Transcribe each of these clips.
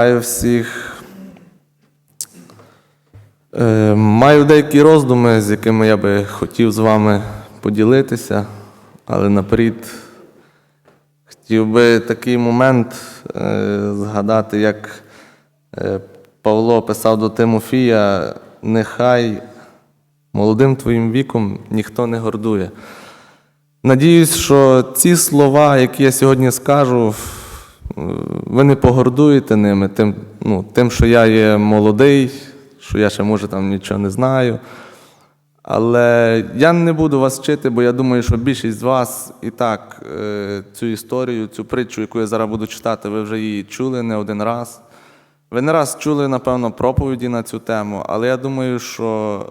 Всіх. Е, Маю деякі роздуми, з якими я би хотів з вами поділитися, але наперед хотів би такий момент е, згадати, як е, Павло писав до Тимофія: нехай молодим твоїм віком ніхто не гордує. Надіюсь, що ці слова, які я сьогодні скажу, ви не погордуєте ними, тим, ну, тим, що я є молодий, що я ще може там нічого не знаю. Але я не буду вас вчити, бо я думаю, що більшість з вас і так е, цю історію, цю притчу, яку я зараз буду читати, ви вже її чули не один раз. Ви не раз чули, напевно, проповіді на цю тему, але я думаю, що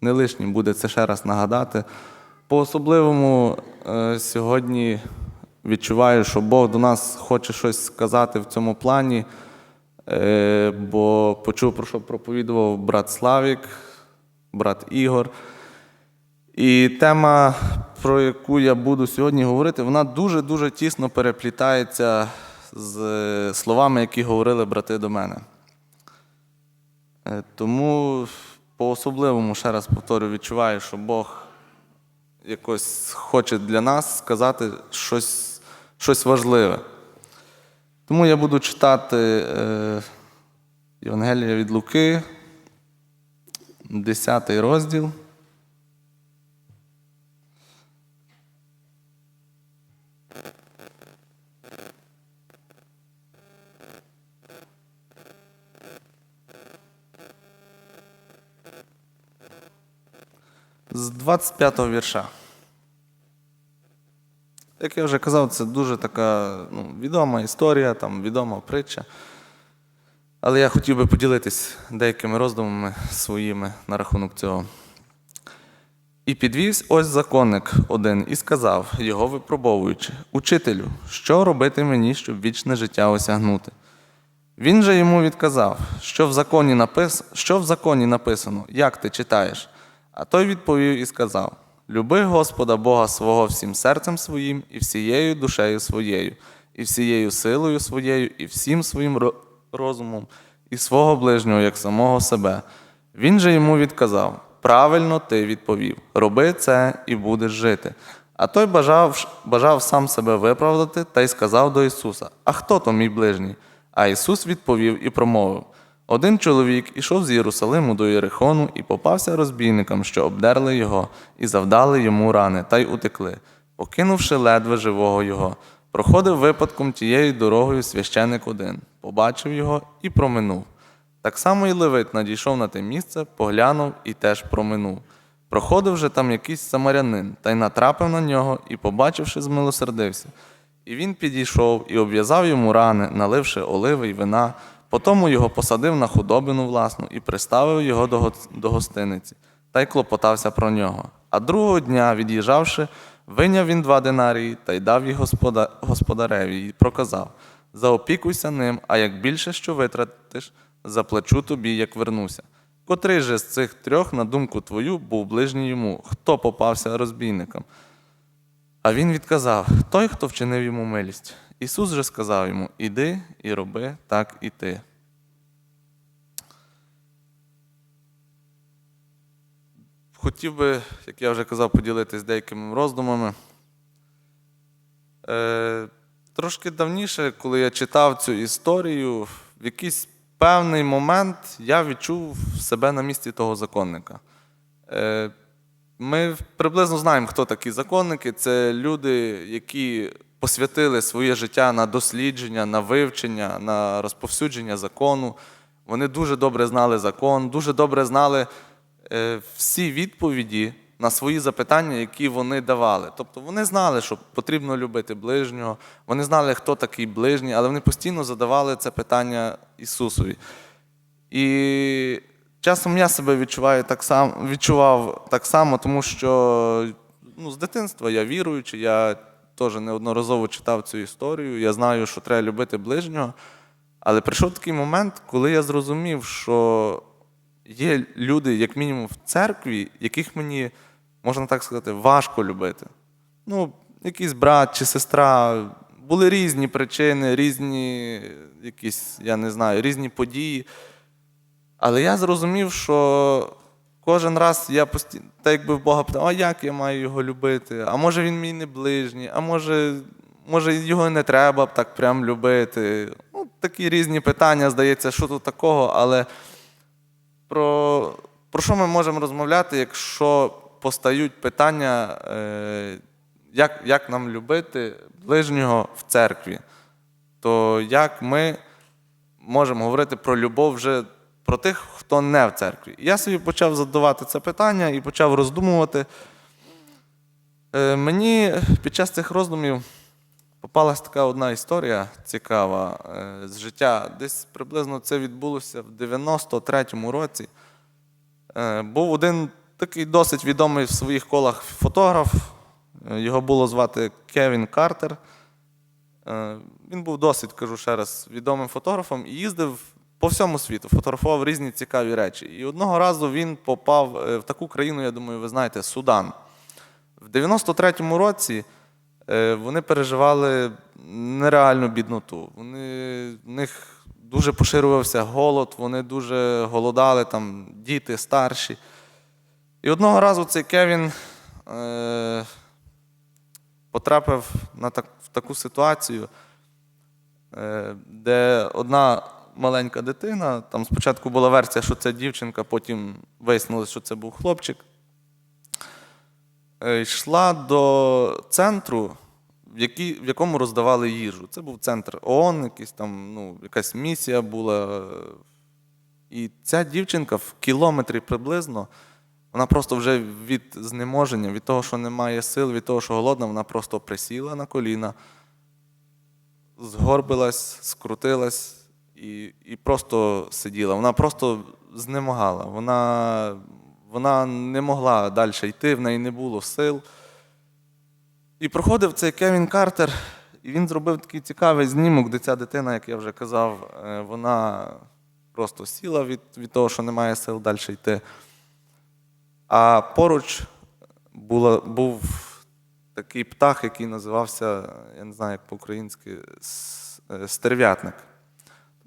не лишнім буде це ще раз нагадати. По-особливому е, сьогодні відчуваю, що Бог до нас хоче щось сказати в цьому плані, е, бо почув, про що проповідував брат Славік, брат Ігор. І тема, про яку я буду сьогодні говорити, вона дуже-дуже тісно переплітається з е, словами, які говорили брати до мене. Е, Тому по-особливому, ще раз повторю, відчуваю, що Бог якось хоче для нас сказати щось, щось важливе. Тому я буду читати е, Євангелія від Луки, 10 розділ. З 25-го вірша. Як я вже казав, це дуже така ну, відома історія, там, відома притча. Але я хотів би поділитись деякими роздумами своїми на рахунок цього. І підвівсь ось законник один і сказав, його випробовуючи, Учителю, що робити мені, щоб вічне життя осягнути? Він же йому відказав, що в законі, напис... що в законі написано, як ти читаєш? А той відповів і сказав: Люби Господа Бога свого всім серцем своїм, і всією душею своєю, і всією силою своєю, і всім своїм розумом, і свого ближнього, як самого себе. Він же йому відказав: Правильно ти відповів, роби це і будеш жити. А той бажав, бажав сам себе виправдати та й сказав до Ісуса: А хто то мій ближній? А Ісус відповів і промовив: один чоловік ішов з Єрусалиму до Єрихону і попався розбійникам, що обдерли його, і завдали йому рани, та й утекли, покинувши ледве живого його. Проходив випадком тією дорогою священик один, побачив його і проминув. Так само і Левит надійшов на те місце, поглянув і теж проминув. Проходив же там якийсь самарянин, та й натрапив на нього, і, побачивши, змилосердився. І він підійшов і обв'язав йому рани, наливши оливи й вина. Потому його посадив на худобину власну і приставив його до, гостиниці, та й клопотався про нього. А другого дня, від'їжджавши, виняв він два динарії та й дав їх господа, господареві, і проказав: Заопікуйся ним, а як більше що витратиш, заплачу тобі, як вернуся. Котрий же з цих трьох, на думку твою, був ближній йому, хто попався розбійникам? А він відказав: той, хто вчинив йому милість. Ісус же сказав йому: Іди і роби так і ти. Хотів би, як я вже казав, поділитись деякими роздумами. Е, трошки давніше, коли я читав цю історію, в якийсь певний момент я відчув себе на місці того законника. Е, ми приблизно знаємо, хто такі законники. Це люди, які посвятили своє життя на дослідження, на вивчення, на розповсюдження закону. Вони дуже добре знали закон, дуже добре знали е, всі відповіді на свої запитання, які вони давали. Тобто вони знали, що потрібно любити ближнього, вони знали, хто такий ближній, але вони постійно задавали це питання Ісусові. І часом я себе відчуваю так само, відчував так само, тому що ну, з дитинства я віруючий, я теж неодноразово читав цю історію. Я знаю, що треба любити ближнього. Але прийшов такий момент, коли я зрозумів, що є люди, як мінімум, в церкві, яких мені, можна так сказати, важко любити. Ну, якийсь брат чи сестра, були різні причини, різні якісь, я не знаю, різні події. Але я зрозумів, що кожен раз я постійно, так якби в Бога питав, а як я маю його любити? А може він мій не ближній, а може, може його не треба б так прям любити. Ну, такі різні питання, здається, що тут такого, але про, про що ми можемо розмовляти, якщо постають питання, е, як, як нам любити ближнього в церкві? То як ми можемо говорити про любов вже про тих, хто не в церкві? Я собі почав задавати це питання і почав роздумувати. Е, Мені під час цих роздумів попалась така одна історія цікава е, з життя. Десь приблизно це відбулося в 93-му році. Е, Був один такий досить відомий в своїх колах фотограф. Його було звати Кевін Картер. Він був досить, кажу ще раз, відомим фотографом і їздив по всьому світу, фотографував різні цікаві речі. І одного разу він попав е, в таку країну, я думаю, ви знаєте, Судан. В 93-му році е, вони переживали нереальну бідноту. Вони, в них дуже поширювався голод, вони дуже голодали, там діти старші. І одного разу цей Кевін е, потрапив на так, в таку ситуацію, е, де одна маленька дитина, там спочатку була версія, що це дівчинка, потім вияснилось, що це був хлопчик, е, йшла до центру, в, якій, в якому роздавали їжу. Це був центр ООН, якийсь там, ну, якась місія була. І ця дівчинка в кілометрі приблизно, вона просто вже від знеможення, від того, що немає сил, від того, що голодна, вона просто присіла на коліна, згорбилась, скрутилась і, і просто сиділа. Вона просто знемагала. Вона, вона не могла далі йти, в неї не було сил. І проходив цей Кевін Картер, і він зробив такий цікавий знімок, де ця дитина, як я вже казав, е, вона просто сіла від, від того, що немає сил далі йти. А поруч була, був такий птах, який називався, я не знаю, як по-українськи, е, стерв'ятник.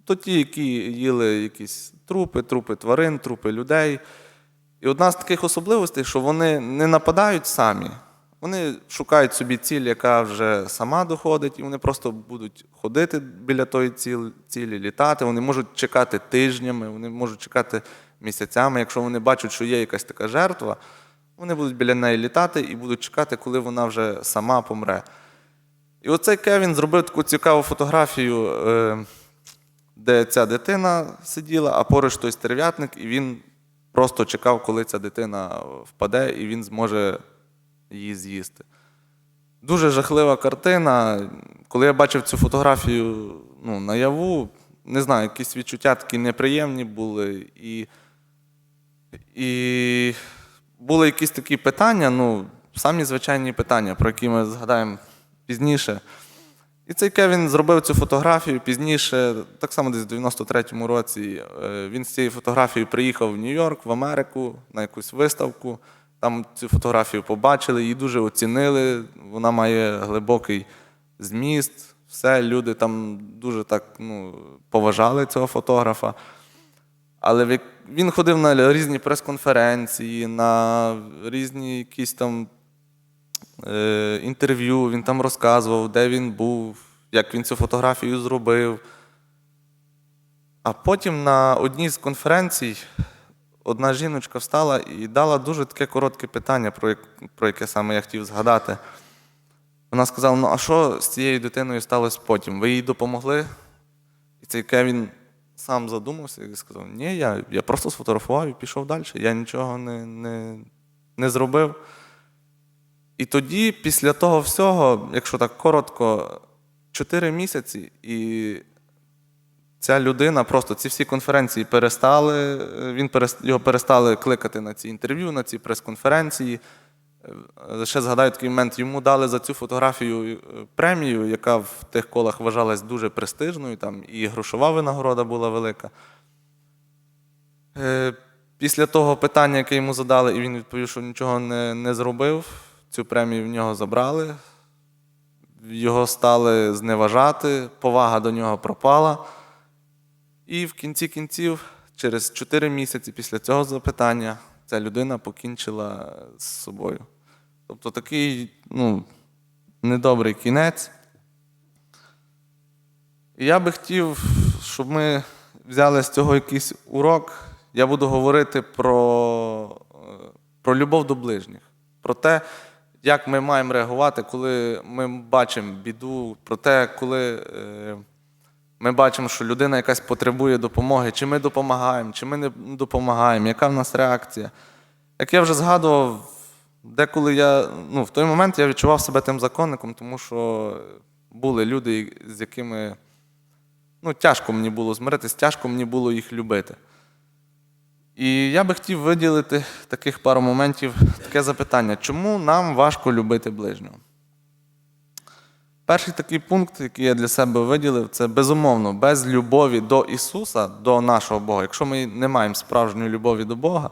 Тобто ті, які їли якісь трупи, трупи тварин, трупи людей. І одна з таких особливостей, що вони не нападають самі. Вони шукають собі ціль, яка вже сама доходить, і вони просто будуть ходити біля тої цілі, літати. Вони можуть чекати тижнями, вони можуть чекати місяцями. Якщо вони бачать, що є якась така жертва, вони будуть біля неї літати і будуть чекати, коли вона вже сама помре. І оцей Кевін зробив таку цікаву фотографію, е, де ця дитина сиділа, а поруч той стерв'ятник, і він просто чекав, коли ця дитина впаде, і він зможе її з'їсти. Дуже жахлива картина. Коли я бачив цю фотографію ну, наяву, не знаю, якісь відчуття такі неприємні були. І, і були якісь такі питання, ну, самі звичайні питання, про які ми згадаємо пізніше. І цей Кевін зробив цю фотографію пізніше, так само десь в 93-му році. е, Він з цією фотографією приїхав в Нью-Йорк, в Америку на якусь виставку. Там цю фотографію побачили, її дуже оцінили. Вона має глибокий зміст. Все, люди там дуже так ну, поважали цього фотографа. Але він ходив на різні прес-конференції, на різні якісь там інтерв'ю, він там розказував, де він був, як він цю фотографію зробив. А потім на одній з конференцій одна жіночка встала і дала дуже таке коротке питання, про яке саме я хотів згадати. Вона сказала: ну а що з цією дитиною сталося потім? Ви їй допомогли? І цей Кевін сам задумався і сказав: Ні, я, я просто сфотографував і пішов далі. Я нічого не, не, не зробив. І тоді, після того всього, якщо так коротко, 4 місяці, і ця людина просто ці всі конференції перестали, е, він перес- його перестали кликати на ці інтерв'ю, на ці прес-конференції. Е, Ще згадаю такий момент, йому дали за цю фотографію е, премію, яка в тих колах вважалась дуже престижною, там і грошова винагорода була велика. Після того питання, яке йому задали, і він відповів, що нічого не, не зробив, цю премію в нього забрали. його стали зневажати, повага до нього пропала. І в кінці кінців, через 4 місяці після цього запитання, ця людина покінчила з собою. Тобто такий ну, недобрий кінець. Я би хотів, щоб ми взяли з цього якийсь урок. Я буду говорити про, е, про любов до ближніх, про те, як ми маємо реагувати, коли ми бачимо біду, про те, коли е, ми бачимо, що людина якась потребує допомоги, чи ми допомагаємо, чи ми не допомагаємо, яка в нас реакція. Як я вже згадував, деколи я ну, в той момент я відчував себе тим законником, тому що були люди, з якими ну, тяжко мені було змиритись, тяжко мені було їх любити. І я би хотів виділити таких пару моментів, таке запитання: чому нам важко любити ближнього? Перший такий пункт, який я для себе виділив, це безумовно, без любові до Ісуса, до нашого Бога. Якщо ми не маємо справжньої любові до Бога,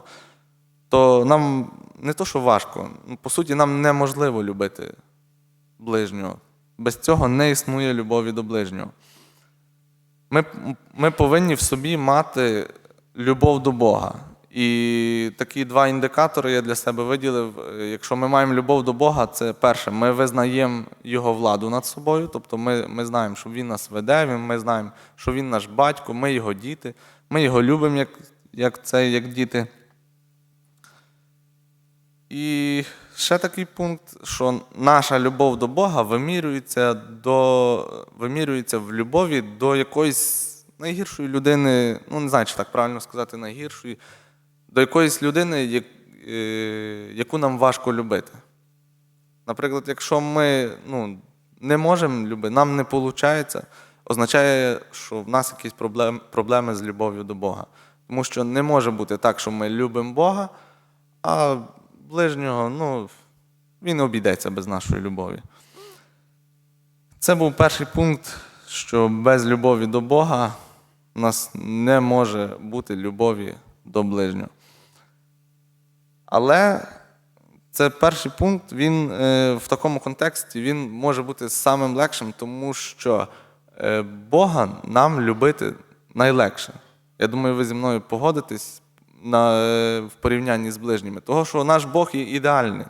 то нам не то, що важко, по суті, нам неможливо любити ближнього. Без цього не існує любові до ближнього. Ми, ми повинні в собі мати любов до Бога. І такі два індикатори я для себе виділив. Якщо ми маємо любов до Бога, це перше, ми визнаємо Його владу над собою, тобто ми, ми знаємо, що Він нас веде, ми знаємо, що Він наш батько, ми його діти, ми його любимо, як, як це, як діти. І ще такий пункт, що наша любов до Бога вимірюється, до, вимірюється в любові до якоїсь найгіршої людини, ну не знаю, чи так правильно сказати, найгіршої, до якоїсь людини, е, яку нам важко любити. Наприклад, якщо ми ну, не можемо любити, нам не виходить, означає, що в нас якісь проблем, проблеми з любов'ю до Бога. Тому що не може бути так, що ми любимо Бога, а ближнього, ну, він обійдеться без нашої любові. Це був перший пункт, що без любові до Бога у нас не може бути любові до ближнього. Але це перший пункт, він е, в такому контексті він може бути самим легшим, тому що е, Бога нам любити найлегше. Я думаю, ви зі мною погодитесь на, е, в порівнянні з ближніми. Того, що наш Бог є ідеальний.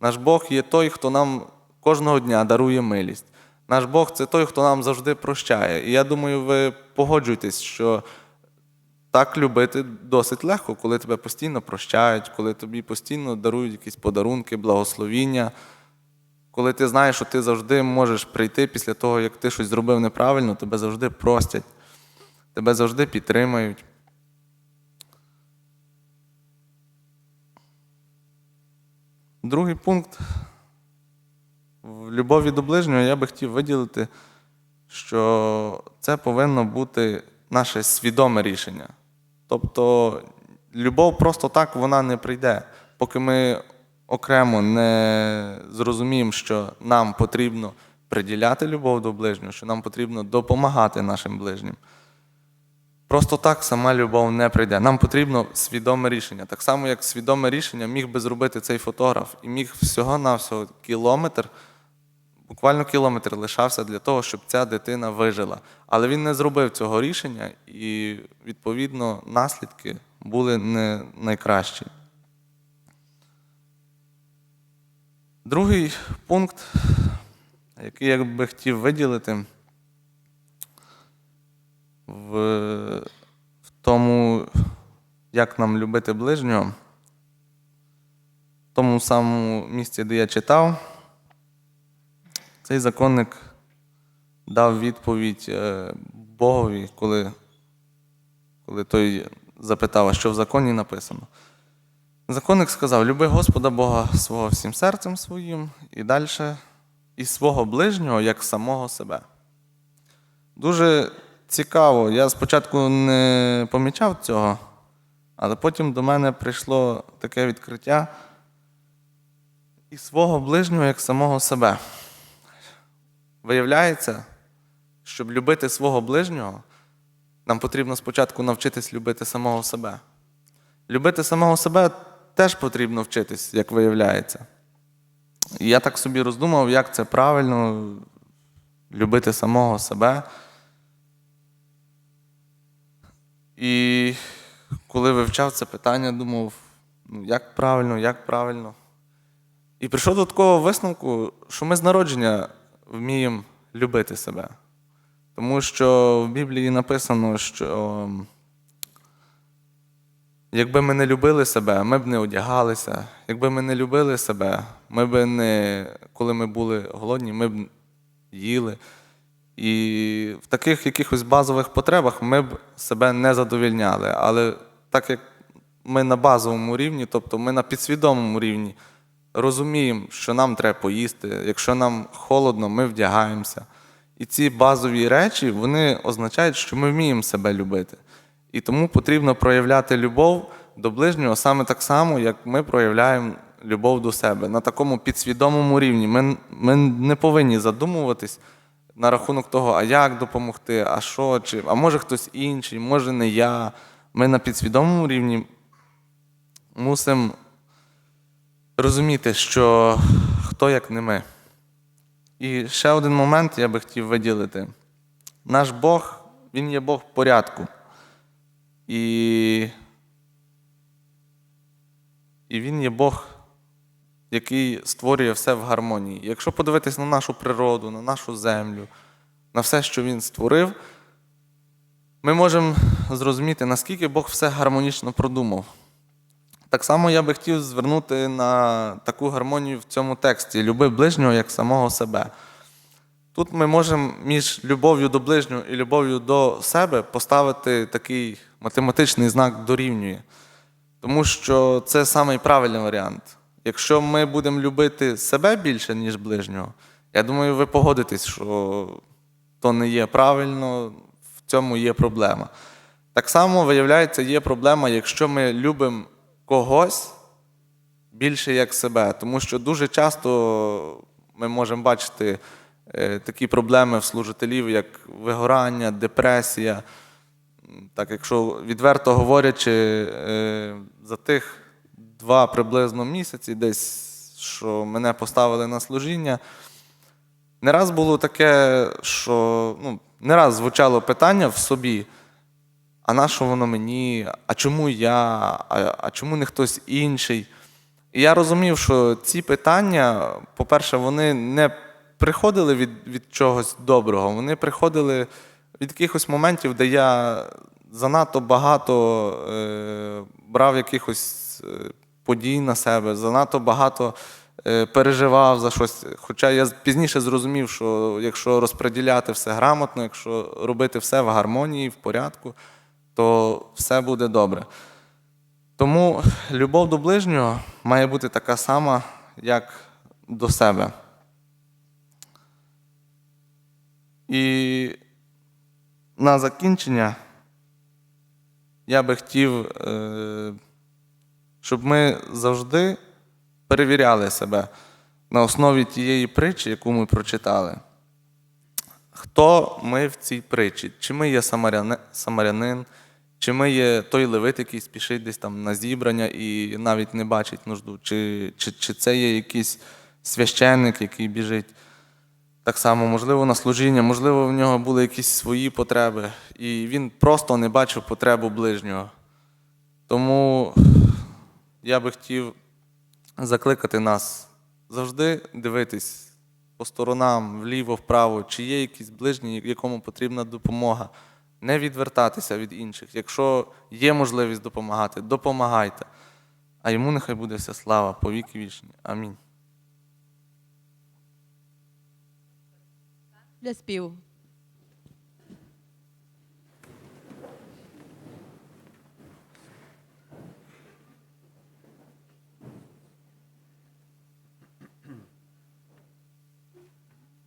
Наш Бог є той, хто нам кожного дня дарує милість. Наш Бог це той, хто нам завжди прощає. І я думаю, ви погоджуєтесь, що так любити досить легко, коли тебе постійно прощають, коли тобі постійно дарують якісь подарунки, благословіння, коли ти знаєш, що ти завжди можеш прийти після того, як ти щось зробив неправильно, тебе завжди простять, тебе завжди підтримають. Другий пункт. Любові до ближнього я би хотів виділити, що це повинно бути наше свідоме рішення. Тобто любов просто так вона не прийде, поки ми окремо не зрозуміємо, що нам потрібно приділяти любов до ближнього, що нам потрібно допомагати нашим ближнім. Просто так сама любов не прийде. Нам потрібно свідоме рішення. Так само, як свідоме рішення міг би зробити цей фотограф і міг всього-навсього кілометр, буквально кілометр лишався для того, щоб ця дитина вижила. Але він не зробив цього рішення, і, відповідно, наслідки були не найкращі. Другий пункт, який я би хотів виділити, в, в тому, як нам любити ближнього, в тому самому місці, де я читав, цей законник дав відповідь е, Богові, коли, коли той запитав, що в законі написано. Законник сказав: Люби Господа Бога свого всім серцем своїм і далі, і свого ближнього як самого себе. Дуже цікаво. Я спочатку не помічав цього, але потім до мене прийшло таке відкриття і свого ближнього як самого себе. Виявляється, щоб любити свого ближнього, нам потрібно спочатку навчитись любити самого себе. Любити самого себе теж потрібно вчитись, як виявляється. І я так собі роздумав, як це правильно, любити самого себе. І коли вивчав це питання, думав, ну як правильно, як правильно. І прийшов до такого висновку, що ми з народження вміємо любити себе. Тому що в Біблії написано, що якби ми не любили себе, ми б не одягалися. Якби ми не любили себе, ми б не, коли ми були голодні, ми б їли. І в таких якихось базових потребах ми б себе не задовільняли. Але так як ми на базовому рівні, тобто ми на підсвідомому рівні, розуміємо, що нам треба поїсти. Якщо нам холодно, ми вдягаємося. І ці базові речі вони означають, що ми вміємо себе любити. І тому потрібно проявляти любов до ближнього саме так само, як ми проявляємо любов до себе. На такому підсвідомому рівні. Ми, ми не повинні задумуватись на рахунок того, а як допомогти, а що, чи, а може хтось інший, може не я. Ми на підсвідомому рівні мусимо розуміти, що хто як не ми. І ще один момент я би хотів виділити. Наш Бог, Він є Бог порядку. І, і Він є Бог, який створює все в гармонії. Якщо подивитись на нашу природу, на нашу землю, на все, що Він створив, ми можемо зрозуміти, наскільки Бог все гармонічно продумав. Так само я би хотів звернути на таку гармонію в цьому тексті люби ближнього як самого себе. Тут ми можемо між любов'ю до ближнього і любов'ю до себе поставити такий математичний знак дорівнює. Тому що це самий правильний варіант. Якщо ми будемо любити себе більше, ніж ближнього, я думаю, ви погодитесь, що то не є правильно, в цьому є проблема. Так само, виявляється, є проблема, якщо ми любимо когось більше як себе. Тому що дуже часто ми можемо бачити е, такі проблеми в служителів, як вигорання, депресія. Так, якщо відверто говорячи, е, за тих два приблизно місяці, десь що мене поставили на служіння, не раз було таке, що ну, не раз звучало питання в собі. А на що воно мені? А чому я? А, а чому не хтось інший? І я розумів, що ці питання, по-перше, вони не приходили від, від чогось доброго, вони приходили від якихось моментів, де я занадто багато е, брав якихось е, подій на себе, занадто багато е, переживав за щось. Хоча я пізніше зрозумів, що якщо розподіляти все грамотно, якщо робити все в гармонії, в порядку, то все буде добре. Тому любов до ближнього має бути така сама, як до себе. І на закінчення я би хотів, е, щоб ми завжди перевіряли себе на основі тієї притчі, яку ми прочитали. Хто ми в цій притчі? Чи ми є самарянин, чи ми є той левит, який спішить десь там на зібрання і навіть не бачить нужду, чи, чи, чи це є якийсь священник, який біжить. Так само, можливо, на служіння, можливо, в нього були якісь свої потреби, і він просто не бачив потребу ближнього. Тому я би хотів закликати нас завжди дивитись по сторонам, вліво, вправо, чи є якийсь ближній, якому потрібна допомога. Не відвертатися від інших. Якщо є можливість допомагати, допомагайте. А йому нехай буде вся слава по віки вічні. Амінь. Для співу.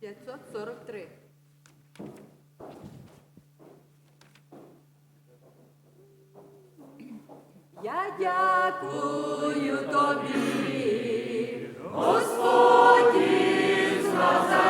П'ятсот сорок три. Я дякую тобі, Господь, за